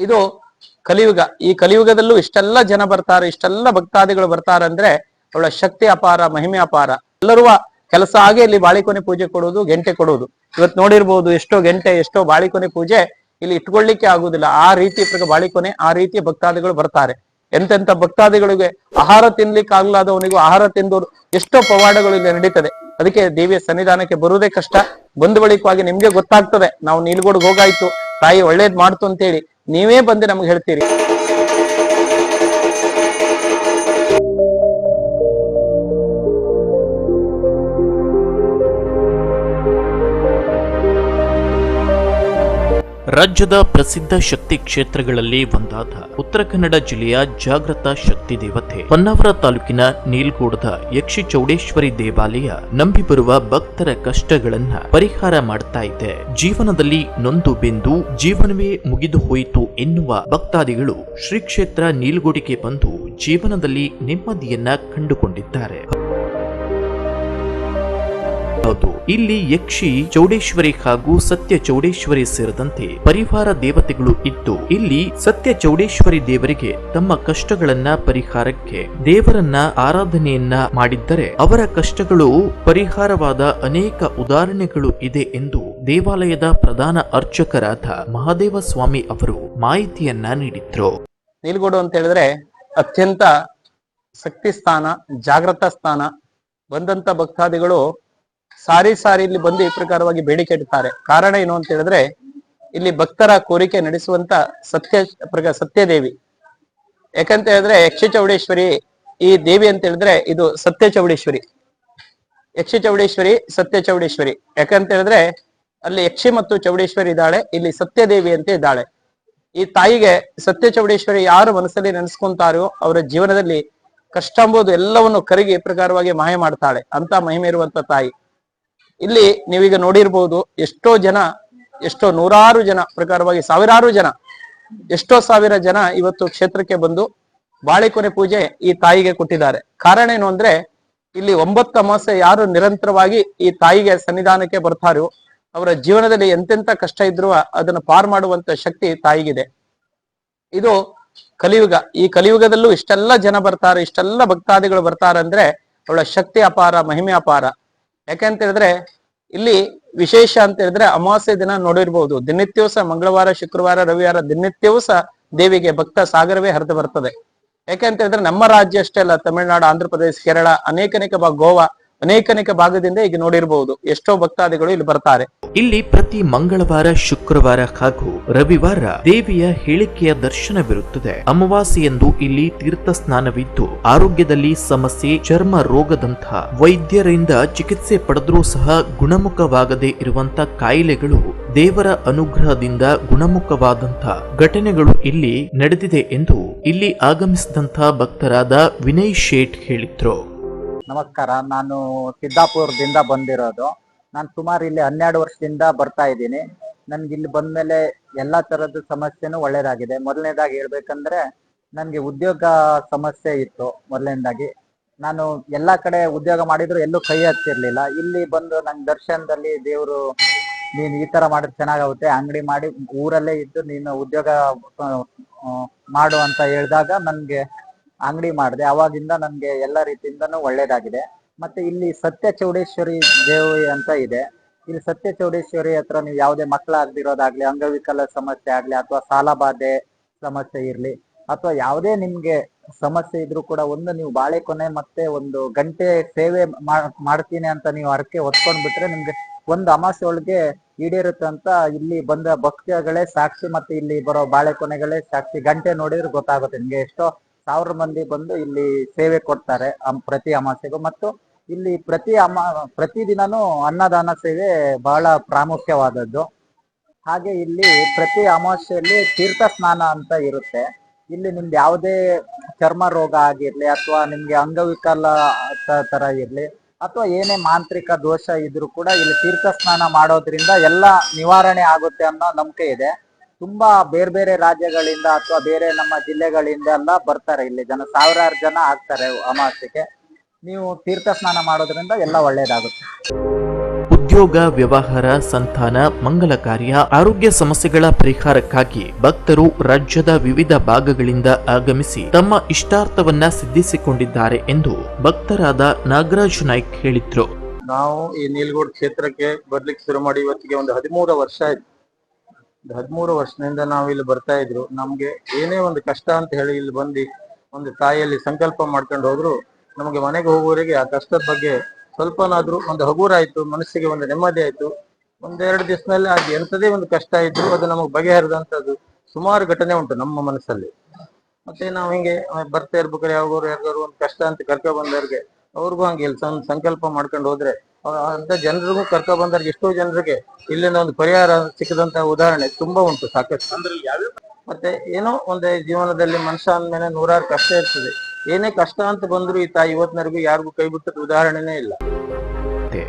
ಇದು ಕಲಿಯುಗ. ಈ ಕಲಿಯುಗದಲ್ಲೂ ಇಷ್ಟೆಲ್ಲ ಜನ ಬರ್ತಾರೆ, ಇಷ್ಟೆಲ್ಲ ಭಕ್ತಾದಿಗಳು ಬರ್ತಾರೆ ಅಂದ್ರೆ ಅವಳ ಶಕ್ತಿ ಅಪಾರ, ಮಹಿಮೆ ಅಪಾರ. ಎಲ್ಲರೂ ಕೆಲಸ ಆಗಿ ಇಲ್ಲಿ ಬಾಳಿಕೊನೆ ಪೂಜೆ ಕೊಡುವುದು, ಗೆಂಟೆ ಕೊಡುವುದು. ಇವತ್ತು ನೋಡಿರ್ಬೋದು ಎಷ್ಟೋ ಗೆಂಟೆ, ಎಷ್ಟೋ ಬಾಳಿಕೊನೆ ಪೂಜೆ ಇಲ್ಲಿ ಇಟ್ಕೊಳ್ಳಿಕ್ಕೆ ಆಗುದಿಲ್ಲ. ಆ ರೀತಿ ಬಾಳಿಕೊನೆ ಆ ರೀತಿ ಭಕ್ತಾದಿಗಳು ಬರ್ತಾರೆ. ಎಂತೆಂತ ಭಕ್ತಾದಿಗಳಿಗೆ ಆಹಾರ ತಿನ್ಲಿಕ್ಕೆ ಆಗ್ಲಾದವನಿಗೂ ಆಹಾರ ತಿಂದು ಎಷ್ಟೋ ಪವಾಡಗಳು ಇಲ್ಲಿ ನಡೀತದೆ. ಅದಕ್ಕೆ ದೇವಿಯ ಸನ್ನಿಧಾನಕ್ಕೆ ಬರುವುದೇ ಕಷ್ಟ. ಬಂದ ಬಳಿಕವಾಗಿ ನಿಮ್ಗೆ ಗೊತ್ತಾಗ್ತದೆ. ನಾವು ನೀಲ್ಗೋಡ್ಗೆ ಹೋಗಾಯ್ತು, ತಾಯಿ ಒಳ್ಳೇದ್ ಮಾಡ್ತು ಅಂತೇಳಿ. ನೀವೇ ಬಂದು ನಮ್ಗೆ ಹೇಳ್ತೀರಿ. ರಾಜ್ಯದ ಪ್ರಸಿದ್ಧ ಶಕ್ತಿ ಕ್ಷೇತ್ರಗಳಲ್ಲಿ ಒಂದಾದ ಉತ್ತರ ಕನ್ನಡ ಜಿಲ್ಲೆಯ ಜಾಗೃತ ಶಕ್ತಿ ದೇವತೆ ಹೊನ್ನಾವರ ತಾಲೂಕಿನ ನೀಲ್ಗೂಡದ ಯಕ್ಷಿ ಚೌಡೇಶ್ವರಿ ದೇವಾಲಯ ನಂಬಿ ಬರುವ ಭಕ್ತರ ಕಷ್ಟಗಳನ್ನ ಪರಿಹಾರ ಮಾಡ್ತಾ ಇದೆ. ಜೀವನದಲ್ಲಿ ನೊಂದು ಬೆಂದು ಜೀವನವೇ ಮುಗಿದು ಹೋಯಿತು ಎನ್ನುವ ಭಕ್ತಾದಿಗಳು ಶ್ರೀ ಕ್ಷೇತ್ರ ನೀಲ್ಗೋಡಿಗೆ ಬಂದು ಜೀವನದಲ್ಲಿ ನೆಮ್ಮದಿಯನ್ನ ಕಂಡುಕೊಂಡಿದ್ದಾರೆ. ಇಲ್ಲಿ ಯಕ್ಷಿ ಚೌಡೇಶ್ವರಿ ಹಾಗೂ ಸತ್ಯ ಚೌಡೇಶ್ವರಿ ಸೇರಿದಂತೆ ಪರಿವಾರ ದೇವತೆಗಳು ಇದ್ದು, ಇಲ್ಲಿ ಸತ್ಯ ಚೌಡೇಶ್ವರಿ ದೇವರಿಗೆ ತಮ್ಮ ಕಷ್ಟಗಳನ್ನ ಪರಿಹಾರಕ್ಕೆ ದೇವರನ್ನ ಆರಾಧನೆಯನ್ನ ಮಾಡಿದ್ದರೆ ಅವರ ಕಷ್ಟಗಳು ಪರಿಹಾರವಾದ ಅನೇಕ ಉದಾಹರಣೆಗಳು ಇದೆ ಎಂದು ದೇವಾಲಯದ ಪ್ರಧಾನ ಅರ್ಚಕರಾದ ಮಹಾದೇವ ಸ್ವಾಮಿ ಅವರು ಮಾಹಿತಿಯನ್ನ ನೀಡಿದ್ರು. ನೀಲ್ಗೋಡು ಅಂತ ಹೇಳಿದ್ರೆ ಅತ್ಯಂತ ಶಕ್ತಿ ಸ್ಥಾನ ಜಾಗೃತ ಸ್ಥಾನ ಬಂದಂತ ಭಕ್ತಾದಿಗಳು ಸಾರಿ ಸಾರಿ ಇಲ್ಲಿ ಬಂದು ಈ ಪ್ರಕಾರವಾಗಿ ಬೇಡಿಕೆ ಇಡ್ತಾರೆ. ಕಾರಣ ಏನು ಅಂತ ಹೇಳಿದ್ರೆ, ಇಲ್ಲಿ ಭಕ್ತರ ಕೋರಿಕೆ ನಡೆಸುವಂತ ಸತ್ಯ ಪ್ರಕ ಸತ್ಯದೇವಿ. ಯಾಕಂತ ಹೇಳಿದ್ರೆ, ಯಕ್ಷ ಚೌಡೇಶ್ವರಿ ಈ ದೇವಿ ಅಂತ ಹೇಳಿದ್ರೆ ಇದು ಸತ್ಯ ಚೌಡೇಶ್ವರಿ. ಯಕ್ಷ ಚೌಡೇಶ್ವರಿ, ಸತ್ಯ ಚೌಡೇಶ್ವರಿ. ಯಾಕಂತ ಹೇಳಿದ್ರೆ, ಅಲ್ಲಿ ಯಕ್ಷಿ ಮತ್ತು ಚೌಡೇಶ್ವರಿ ಇದ್ದಾಳೆ, ಇಲ್ಲಿ ಸತ್ಯದೇವಿ ಅಂತ ಇದ್ದಾಳೆ. ಈ ತಾಯಿಗೆ ಸತ್ಯ ಚೌಡೇಶ್ವರಿ ಯಾರು ಮನಸ್ಸಲ್ಲಿ ನೆನೆಸ್ಕೊಂತಾರೋ, ಅವರ ಜೀವನದಲ್ಲಿ ಕಷ್ಟ ಎಂಬುದು ಎಲ್ಲವನ್ನು ಕರಗಿ ಪ್ರಕಾರವಾಗಿ ಮಾಯ ಮಾಡ್ತಾಳೆ. ಅಂತ ಮಹಿಮೆ ಇರುವಂತ ತಾಯಿ. ಇಲ್ಲಿ ನೀವೀಗ ನೋಡಿರ್ಬೋದು ಎಷ್ಟೋ ಜನ, ಎಷ್ಟೋ ನೂರಾರು ಜನ, ಪ್ರಕಾರವಾಗಿ ಸಾವಿರಾರು ಜನ, ಎಷ್ಟೋ ಸಾವಿರ ಜನ ಇವತ್ತು ಕ್ಷೇತ್ರಕ್ಕೆ ಬಂದು ಬಾಳೆಕೊನೆ ಪೂಜೆ ಈ ತಾಯಿಗೆ ಕೊಟ್ಟಿದ್ದಾರೆ. ಕಾರಣ ಏನು ಅಂದ್ರೆ, ಇಲ್ಲಿ ಒಂಬತ್ತು ಅಮಾಸೆ ಯಾರು ನಿರಂತರವಾಗಿ ಈ ತಾಯಿಗೆ ಸನ್ನಿಧಾನಕ್ಕೆ ಬರ್ತಾರೋ, ಅವರ ಜೀವನದಲ್ಲಿ ಎಂತೆಂತ ಕಷ್ಟ ಇದ್ರೂ ಅದನ್ನು ಪಾರ್ ಮಾಡುವಂತ ಶಕ್ತಿ ತಾಯಿಗಿದೆ. ಇದು ಕಲಿಯುಗ. ಈ ಕಲಿಯುಗದಲ್ಲೂ ಇಷ್ಟೆಲ್ಲ ಜನ ಬರ್ತಾರೆ, ಇಷ್ಟೆಲ್ಲ ಭಕ್ತಾದಿಗಳು ಬರ್ತಾರೆ ಅಂದ್ರೆ ಅವಳ ಶಕ್ತಿ ಅಪಾರ, ಮಹಿಮೆ ಅಪಾರ. ಯಾಕಂತ ಹೇಳಿದ್ರೆ, ಇಲ್ಲಿ ವಿಶೇಷ ಅಂತ ಹೇಳಿದ್ರೆ ಅಮಾವಾಸ್ಯ ದಿನ ನೋಡಿರ್ಬಹುದು ದಿನನಿತ್ಯವೂ ಸಹ ಮಂಗಳವಾರ, ಶುಕ್ರವಾರ, ರವಿವಾರ ದಿನನಿತ್ಯವೂ ಸಹ ದೇವಿಗೆ ಭಕ್ತ ಸಾಗರವೇ ಹರಿದು ಬರ್ತದೆ. ಯಾಕಂತ ಹೇಳಿದ್ರೆ ನಮ್ಮ ರಾಜ್ಯ ಅಷ್ಟೇ ಅಲ್ಲ, ತಮಿಳುನಾಡು ಆಂಧ್ರ ಪ್ರದೇಶ ಕೇರಳ ಅನೇಕ ಅನೇಕ ಗೋವಾ ಅನೇಕನೇಕ ಭಾಗದಿಂದ ಈಗ ನೋಡಿರಬಹುದು ಎಷ್ಟೋ ಭಕ್ತಾದಿಗಳು ಇಲ್ಲಿ ಬರ್ತಾರೆ. ಇಲ್ಲಿ ಪ್ರತಿ ಮಂಗಳವಾರ, ಶುಕ್ರವಾರ ಹಾಗೂ ರವಿವಾರ ದೇವಿಯ ಹೇಳಿಕೆಯ ದರ್ಶನವಿರುತ್ತದೆ. ಅಮಾವಾಸ್ಯೆಯಂದು ಇಲ್ಲಿ ತೀರ್ಥ ಸ್ನಾನವಿದ್ದು ಆರೋಗ್ಯದಲ್ಲಿ ಸಮಸ್ಯೆ, ಚರ್ಮ ರೋಗದಂತಹ ವೈದ್ಯರಿಂದ ಚಿಕಿತ್ಸೆ ಪಡೆದರೂ ಸಹ ಗುಣಮುಖವಾಗದೇ ಇರುವಂತ ಕಾಯಿಲೆಗಳು ದೇವರ ಅನುಗ್ರಹದಿಂದ ಗುಣಮುಖವಾದಂತ ಘಟನೆಗಳು ಇಲ್ಲಿ ನಡೆದಿದೆ ಎಂದು ಇಲ್ಲಿ ಆಗಮಿಸಿದಂತ ಭಕ್ತರಾದ ವಿನಯ್ ಶೇಟ್ ಹೇಳಿದ್ರು. ನಮಸ್ಕಾರ, ನಾನು ಸಿದ್ದಾಪುರದಿಂದ ಬಂದಿರೋದು. ನಾನು ಸುಮಾರು ಇಲ್ಲಿ ಹನ್ನೆರಡು ವರ್ಷದಿಂದ ಬರ್ತಾ ಇದ್ದೀನಿ. ನನ್ಗೆ ಇಲ್ಲಿ ಬಂದ್ಮೇಲೆ ಎಲ್ಲಾ ತರದ ಸಮಸ್ಯೆನೂ ಒಳ್ಳೇದಾಗಿದೆ. ಮೊದಲನೇದಾಗಿ ಹೇಳ್ಬೇಕಂದ್ರೆ, ನನ್ಗೆ ಉದ್ಯೋಗ ಸಮಸ್ಯೆ ಇತ್ತು ಮೊದಲನೇದಾಗಿ. ನಾನು ಎಲ್ಲಾ ಕಡೆ ಉದ್ಯೋಗ ಮಾಡಿದ್ರು ಎಲ್ಲೂ ಕೈ ಹಚ್ಚಿರ್ಲಿಲ್ಲ ಇಲ್ಲಿ ಬಂದು ನಂಗೆ ದರ್ಶನದಲ್ಲಿ ದೇವರು, ನೀನು ಈ ತರ ಮಾಡಿದ್ರೆ ಚೆನ್ನಾಗಾಗುತ್ತೆ, ಅಂಗಡಿ ಮಾಡಿ ಊರಲ್ಲೇ ಇದ್ದು ನೀನು ಉದ್ಯೋಗ ಮಾಡು ಅಂತ ಹೇಳಿದಾಗ ನನ್ಗೆ ಅಂಗಡಿ ಮಾಡಿದೆ. ಅವಾಗಿಂದ ನನಗೆ ಎಲ್ಲ ರೀತಿಯಿಂದನೂ ಒಳ್ಳೇದಾಗಿದೆ. ಮತ್ತೆ ಇಲ್ಲಿ ಸತ್ಯ ಚೌಡೇಶ್ವರಿ ದೇವಿ ಅಂತ ಇದೆ. ಇಲ್ಲಿ ಸತ್ಯ ಚೌಡೇಶ್ವರಿ ಹತ್ರ ನೀವು ಯಾವುದೇ ಮಕ್ಕಳಾಗ್ದಿರೋದಾಗ್ಲಿ, ಅಂಗವಿಕಲ ಸಮಸ್ಯೆ ಆಗ್ಲಿ, ಅಥವಾ ಸಾಲ ಬಾಧೆ ಸಮಸ್ಯೆ ಇರ್ಲಿ, ಅಥವಾ ಯಾವುದೇ ನಿಮ್ಗೆ ಸಮಸ್ಯೆ ಇದ್ರೂ ಕೂಡ ಒಂದು ನೀವು ಬಾಳೆಕೊನೆ ಮತ್ತೆ ಒಂದು ಗಂಟೆ ಸೇವೆ ಮಾಡ್- ಮಾಡ್ತೀನಿ ಅಂತ ನೀವು ಹರಕೆ ಹೊತ್ಕೊಂಡ್ ಬಿಟ್ರೆ ನಿಮ್ಗೆ ಒಂದು ಅಮಾಸೆ ಒಳಗೆ ಈಡೇರುತ್ತೆ ಅಂತ ಇಲ್ಲಿ ಬಂದ ಭಕ್ತಗಳೇ ಸಾಕ್ಷಿ, ಮತ್ತೆ ಇಲ್ಲಿ ಬರೋ ಬಾಳೆಕೊನೆಗಳೇ ಸಾಕ್ಷಿ, ಗಂಟೆ ನೋಡಿದ್ರೆ ಗೊತ್ತಾಗುತ್ತೆ. ನಿಮ್ಗೆ ಎಷ್ಟೋ ಸಾವಿರ ಮಂದಿ ಬಂದು ಇಲ್ಲಿ ಸೇವೆ ಕೊಡ್ತಾರೆ ಪ್ರತಿ ಅಮಾಸೆಗೂ ಮತ್ತು ಇಲ್ಲಿ ಪ್ರತಿ ಅಮ, ಪ್ರತಿ ದಿನನೂ ಅನ್ನದಾನ ಸೇವೆ ಬಹಳ ಪ್ರಾಮುಖ್ಯವಾದದ್ದು. ಹಾಗೆ ಇಲ್ಲಿ ಪ್ರತಿ ಅಮಾವಾಸ್ಯೆಯಲ್ಲಿ ತೀರ್ಥ ಸ್ನಾನ ಅಂತ ಇರುತ್ತೆ. ಇಲ್ಲಿ ನಿಮ್ಗೆ ಯಾವುದೇ ಚರ್ಮ ರೋಗ ಆಗಿರ್ಲಿ ಅಥವಾ ನಿಮ್ಗೆ ಅಂಗವಿಕಲ ತರ ಇರ್ಲಿ ಅಥವಾ ಏನೇ ಮಾಂತ್ರಿಕ ದೋಷ ಇದ್ರೂ ಕೂಡ ಇಲ್ಲಿ ತೀರ್ಥ ಸ್ನಾನ ಮಾಡೋದ್ರಿಂದ ಎಲ್ಲ ನಿವಾರಣೆ ಆಗುತ್ತೆ ಅನ್ನೋ ನಂಬಿಕೆ ಇದೆ. ತುಂಬಾ ಬೇರೆ ಬೇರೆ ರಾಜ್ಯಗಳಿಂದ ಅಥವಾ ಬೇರೆ ನಮ್ಮ ಜಿಲ್ಲೆಗಳಿಂದ ಎಲ್ಲ ಬರ್ತಾರೆ ಇಲ್ಲಿ ಜನ. ಸಾವಿರಾರು ಜನ ಆಗ್ತಾರೆ ಅಮಾವಾಸ್ಯಕ್ಕೆ ನೀವು ತೀರ್ಥ ಸ್ನಾನ ಮಾಡೋದ್ರಿಂದ ಎಲ್ಲ ಒಳ್ಳೇದಾಗುತ್ತೆ. ಉದ್ಯೋಗ ವ್ಯವಹಾರ ಸಂತಾನ ಮಂಗಲ ಕಾರ್ಯ ಆರೋಗ್ಯ ಸಮಸ್ಯೆಗಳ ಪರಿಹಾರಕ್ಕಾಗಿ ಭಕ್ತರು ರಾಜ್ಯದ ವಿವಿಧ ಭಾಗಗಳಿಂದ ಆಗಮಿಸಿ ತಮ್ಮ ಇಷ್ಟಾರ್ಥವನ್ನ ಸಿದ್ಧಿಸಿಕೊಂಡಿದ್ದಾರೆ ಎಂದು ಭಕ್ತರಾದ ನಾಗರಾಜ್ ನಾಯ್ಕ್ ಹೇಳಿದ್ರು. ನಾವು ಈ ನೀಲ್ಗೋಡ್ ಕ್ಷೇತ್ರಕ್ಕೆ ಬರ್ಲಿಕ್ಕೆ ಶುರು ಮಾಡಿ ಇವತ್ತಿಗೆ ಒಂದು ಹದಿಮೂರು ವರ್ಷ ಆಯ್ತು. ಹದಿಮೂರು ವರ್ಷದಿಂದ ನಾವು ಇಲ್ಲಿ ಬರ್ತಾ ಇದ್ರು. ನಮ್ಗೆ ಏನೇ ಒಂದು ಕಷ್ಟ ಅಂತ ಹೇಳಿ ಇಲ್ಲಿ ಬಂದು ಒಂದು ತಾಯಿಯಲ್ಲಿ ಸಂಕಲ್ಪ ಮಾಡ್ಕೊಂಡು ಹೋದ್ರು. ನಮಗೆ ಮನೆಗೆ ಹೋಗುವವರಿಗೆ ಆ ಕಷ್ಟದ ಬಗ್ಗೆ ಸ್ವಲ್ಪನಾದ್ರೂ ಒಂದು ಹಗುರಾಯ್ತು, ಮನಸ್ಸಿಗೆ ಒಂದು ನೆಮ್ಮದಿ ಆಯ್ತು. ಒಂದೆರಡು ದಿವಸದಲ್ಲಿ ಅದು ಎಂಥದೇ ಒಂದು ಕಷ್ಟ ಇದ್ರು ಅದು ನಮಗೆ ಬಗೆಹರಿದಂತದ್ದು ಸುಮಾರು ಘಟನೆ ಉಂಟು ನಮ್ಮ ಮನಸ್ಸಲ್ಲಿ. ಮತ್ತೆ ನಾವು ಹಿಂಗೆ ಬರ್ತಾ ಇರ್ಬೇಕಾದ್ರೆ ಯಾವಾಗಾರು ಯಾರಿಗಾರು ಒಂದು ಕಷ್ಟ ಅಂತ ಕರ್ಕೊ ಬಂದವ್ರಿಗೆ ಅವ್ರಿಗೂ ಹಂಗೆ ಇಲ್ಲಿ ಸಂಕಲ್ಪ ಮಾಡ್ಕೊಂಡು ಹೋದ್ರೆ ಅಂತ ಜನರಿಗೂ ಕರ್ಕೊ ಬಂದಾಗ ಎಷ್ಟೋ ಜನರಿಗೆ ಇಲ್ಲಿಂದ ಒಂದು ಪರಿಹಾರ ಸಿಕ್ಕದಂತ ಉದಾಹರಣೆ ತುಂಬಾ ಉಂಟು ಸಾಕಷ್ಟು. ಮತ್ತೆ ಏನೋ ಒಂದೇ ಜೀವನದಲ್ಲಿ ಮನುಷ್ಯ ಅಂದ್ಮೇಲೆ ನೂರಾರು ಕಷ್ಟ ಇರ್ತದೆ. ಏನೇ ಕಷ್ಟ ಅಂತ ಬಂದ್ರು ಈ ತಾಯಿ ಇವತ್ತಿನವರೆಗೂ ಯಾರಿಗೂ ಕೈ ಬಿಟ್ಟದ ಉದಾಹರಣೆನೇ ಇಲ್ಲ.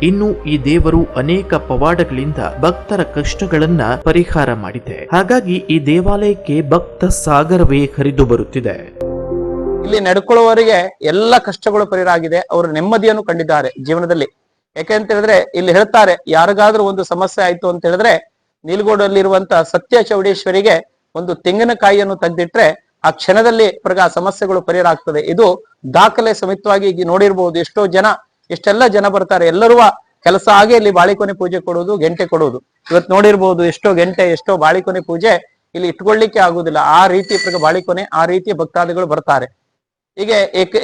ಇನ್ನು ಈ ದೇವರು ಅನೇಕ ಪವಾಡಗಳಿಂದ ಭಕ್ತರ ಕಷ್ಟಗಳನ್ನ ಪರಿಹಾರ ಮಾಡಿದೆ. ಹಾಗಾಗಿ ಈ ದೇವಾಲಯಕ್ಕೆ ಭಕ್ತ ಸಾಗರವೇ ಹರಿದು ಬರುತ್ತಿದೆ. ಇಲ್ಲಿ ನಡ್ಕೊಳ್ಳುವವರಿಗೆ ಎಲ್ಲ ಕಷ್ಟಗಳು ಪರಿಹಾರ ಆಗಿದೆ. ಅವರು ನೆಮ್ಮದಿಯನ್ನು ಕಂಡಿದ್ದಾರೆ ಜೀವನದಲ್ಲಿ. ಯಾಕೆಂತ ಹೇಳಿದ್ರೆ ಇಲ್ಲಿ ಹೇಳ್ತಾರೆ, ಯಾರಿಗಾದ್ರೂ ಒಂದು ಸಮಸ್ಯೆ ಆಯ್ತು ಅಂತ ಹೇಳಿದ್ರೆ ನೀಲ್ಗೋಡಲ್ಲಿರುವಂತ ಸತ್ಯ ಚೌಡೇಶ್ವರಿಗೆ ಒಂದು ತೆಂಗಿನಕಾಯಿಯನ್ನು ತೆಗೆದಿಟ್ರೆ ಆ ಕ್ಷಣದಲ್ಲಿ ಪ್ರಗ ಸಮಸ್ಯೆಗಳು ಪರಿಹಾರ ಆಗ್ತದೆ. ಇದು ದಾಖಲೆ ಸಮೇತವಾಗಿ ನೋಡಿರ್ಬಹುದು ಎಷ್ಟೋ ಜನ, ಎಷ್ಟೆಲ್ಲ ಜನ ಬರ್ತಾರೆ, ಎಲ್ಲರೂ ಕೆಲಸ ಆಗಿ ಇಲ್ಲಿ ಬಾಳಿಕೊನೆ ಪೂಜೆ ಕೊಡುವುದು ಗೆಂಟೆ ಕೊಡುವುದು ಇವತ್ತು ನೋಡಿರ್ಬಹುದು ಎಷ್ಟೋ ಗೆಂಟೆ, ಎಷ್ಟೋ ಬಾಳಿಕೊನೆ ಪೂಜೆ ಇಲ್ಲಿ ಇಟ್ಕೊಳ್ಳಿಕ್ಕೆ ಆಗುದಿಲ್ಲ. ಆ ರೀತಿ ಪ್ರಗ ಬಾಳಿಕೊನೆ, ಆ ರೀತಿ ಭಕ್ತಾದಿಗಳು ಬರ್ತಾರೆ. ಹೀಗೆ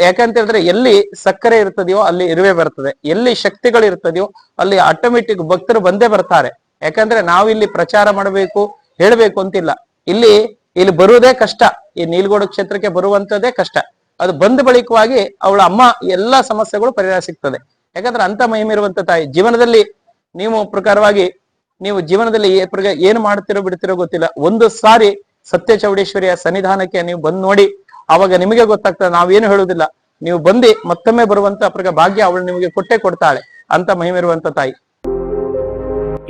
ಯಾಕಂತ ಹೇಳಿದ್ರೆ ಎಲ್ಲಿ ಸಕ್ಕರೆ ಇರ್ತದೆಯೋ ಅಲ್ಲಿ ಇರುವೆ ಬರ್ತದೆ. ಎಲ್ಲಿ ಶಕ್ತಿಗಳು ಇರ್ತದೆಯೋ ಅಲ್ಲಿ ಆಟೋಮೆಟಿಕ್ ಭಕ್ತರು ಬಂದೇ ಬರ್ತಾರೆ. ಯಾಕಂದ್ರೆ ನಾವಿಲ್ಲಿ ಪ್ರಚಾರ ಮಾಡಬೇಕು, ಹೇಳಬೇಕು ಅಂತಿಲ್ಲ. ಇಲ್ಲಿ ಇಲ್ಲಿ ಬರುವುದೇ ಕಷ್ಟ. ಈ ನೀಲ್ಗೋಡು ಕ್ಷೇತ್ರಕ್ಕೆ ಬರುವಂತದೇ ಕಷ್ಟ. ಅದು ಬಂದ ಬಳಿಕವಾಗಿ ಅವಳ ಅಮ್ಮ ಎಲ್ಲಾ ಸಮಸ್ಯೆಗಳು ಪರಿಹಾರ ಸಿಗ್ತದೆ. ಯಾಕಂದ್ರೆ ಅಂತ ಮಹಿಮೆ ಇರುವಂತ ತಾಯಿ. ಜೀವನದಲ್ಲಿ ನೀವು ಪ್ರಕಾರವಾಗಿ, ನೀವು ಜೀವನದಲ್ಲಿ ಏನು ಮಾಡ್ತಿರೋ ಬಿಡ್ತಿರೋ ಗೊತ್ತಿಲ್ಲ. ಒಂದು ಸಾರಿ ಸತ್ಯ ಚೌಡೇಶ್ವರಿಯ ಸನ್ನಿಧಾನಕ್ಕೆ ನೀವು ಬಂದ್ ನೋಡಿ ಅವಾಗ ನಿಮಗೆ ಗೊತ್ತಾಗ್ತದೆ ನಾವೇನು ಹೇಳುವುದಿಲ್ಲ. ನೀವು ಬಂದು ಮತ್ತೊಮ್ಮೆ ಬರುವಂತ ಅಪ್ರಗ ಭಾಗ್ಯ ಅವಳು ನಿಮಗೆ ಕೊಟ್ಟೆ ಕೊಡ್ತಾಳೆ ಅಂತ ಮಹಿಮಿರುವಂತ ತಾಯಿ.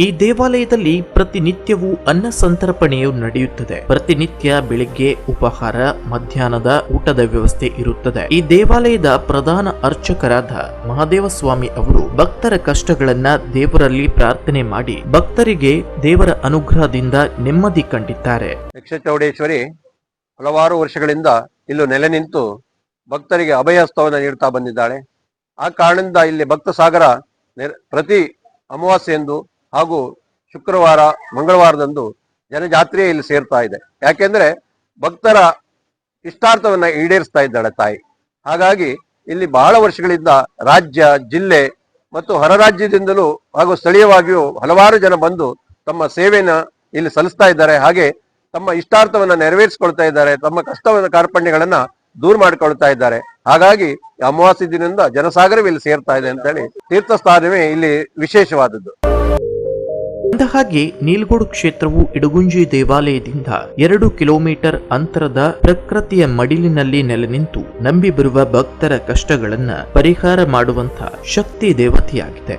ಈ ದೇವಾಲಯದಲ್ಲಿ ಪ್ರತಿನಿತ್ಯವೂ ಅನ್ನ ಸಂತರ್ಪಣೆಯು ನಡೆಯುತ್ತದೆ. ಪ್ರತಿನಿತ್ಯ ಬೆಳಿಗ್ಗೆ ಉಪಹಾರ ಮಧ್ಯಾಹ್ನದ ಊಟದ ವ್ಯವಸ್ಥೆ ಇರುತ್ತದೆ. ಈ ದೇವಾಲಯದ ಪ್ರಧಾನ ಅರ್ಚಕರಾದ ಮಹಾದೇವ ಸ್ವಾಮಿ ಅವರು ಭಕ್ತರ ಕಷ್ಟಗಳನ್ನ ದೇವರಲ್ಲಿ ಪ್ರಾರ್ಥನೆ ಮಾಡಿ ಭಕ್ತರಿಗೆ ದೇವರ ಅನುಗ್ರಹದಿಂದ ನೆಮ್ಮದಿ ಕಂಡಿದ್ದಾರೆ. ಯಕ್ಷ ಚೌಡೇಶ್ವರಿ ಹಲವಾರು ವರ್ಷಗಳಿಂದ ಇಲ್ಲೂ ನೆಲೆ ನಿಂತು ಭಕ್ತರಿಗೆ ಅಭಯಹಸ್ತವನ್ನು ನೀಡ್ತಾ ಬಂದಿದ್ದಾಳೆ. ಆ ಕಾರಣದಿಂದ ಇಲ್ಲಿ ಭಕ್ತ ಸಾಗರ ಪ್ರತಿ ಅಮಾವಾಸ್ಯೆಯಂದು ಹಾಗೂ ಶುಕ್ರವಾರ, ಮಂಗಳವಾರದಂದು ಜನಜಾತ್ರೆಯೇ ಇಲ್ಲಿ ಸೇರ್ತಾ ಇದೆ. ಯಾಕೆಂದ್ರೆ ಭಕ್ತರ ಇಷ್ಟಾರ್ಥವನ್ನ ಈಡೇರಿಸ್ತಾ ಇದ್ದಾಳೆ ತಾಯಿ. ಹಾಗಾಗಿ ಇಲ್ಲಿ ಬಹಳ ವರ್ಷಗಳಿಂದ ರಾಜ್ಯ, ಜಿಲ್ಲೆ ಮತ್ತು ಹೊರ ರಾಜ್ಯದಿಂದಲೂ ಹಾಗೂ ಸ್ಥಳೀಯವಾಗಿಯೂ ಹಲವಾರು ಜನ ಬಂದು ತಮ್ಮ ಸೇವೆನ ಇಲ್ಲಿ ಸಲ್ಲಿಸ್ತಾ ಇದ್ದಾರೆ. ಹಾಗೆ ತಮ್ಮ ಇಷ್ಟಾರ್ಥವನ್ನ ನೆರವೇರಿಸಿಕೊಳ್ತಾ ಇದ್ದಾರೆ, ತಮ್ಮ ಕಷ್ಟವಾದ ಕಾರ್ಪಣ್ಯಗಳನ್ನ ದೂರ ಮಾಡಿಕೊಳ್ತಾ ಇದ್ದಾರೆ. ಹಾಗಾಗಿ ಅಮಾವಾಸ್ಯ ದಿನದಿಂದ ಜನಸಾಗರವೇ ಇಲ್ಲಿ ಸೇರ್ತಾ ಇದೆ ಅಂತ ಹೇಳಿ ತೀರ್ಥ ಸ್ಥಾನವೇ ಇಲ್ಲಿ ವಿಶೇಷವಾದದ್ದು. ಅಂದಹಾಗೆ ನೀಲ್ಗೋಡು ಕ್ಷೇತ್ರವು ಇಡಗುಂಜಿ ದೇವಾಲಯದಿಂದ ಎರಡು ಕಿಲೋಮೀಟರ್ ಅಂತರದ ಪ್ರಕೃತಿಯ ಮಡಿಲಿನಲ್ಲಿ ನೆಲೆ ನಿಂತು ನಂಬಿ ಬರುವ ಭಕ್ತರ ಕಷ್ಟಗಳನ್ನ ಪರಿಹಾರ ಮಾಡುವಂತ ಶಕ್ತಿ ದೇವತೆಯಾಗಿದೆ.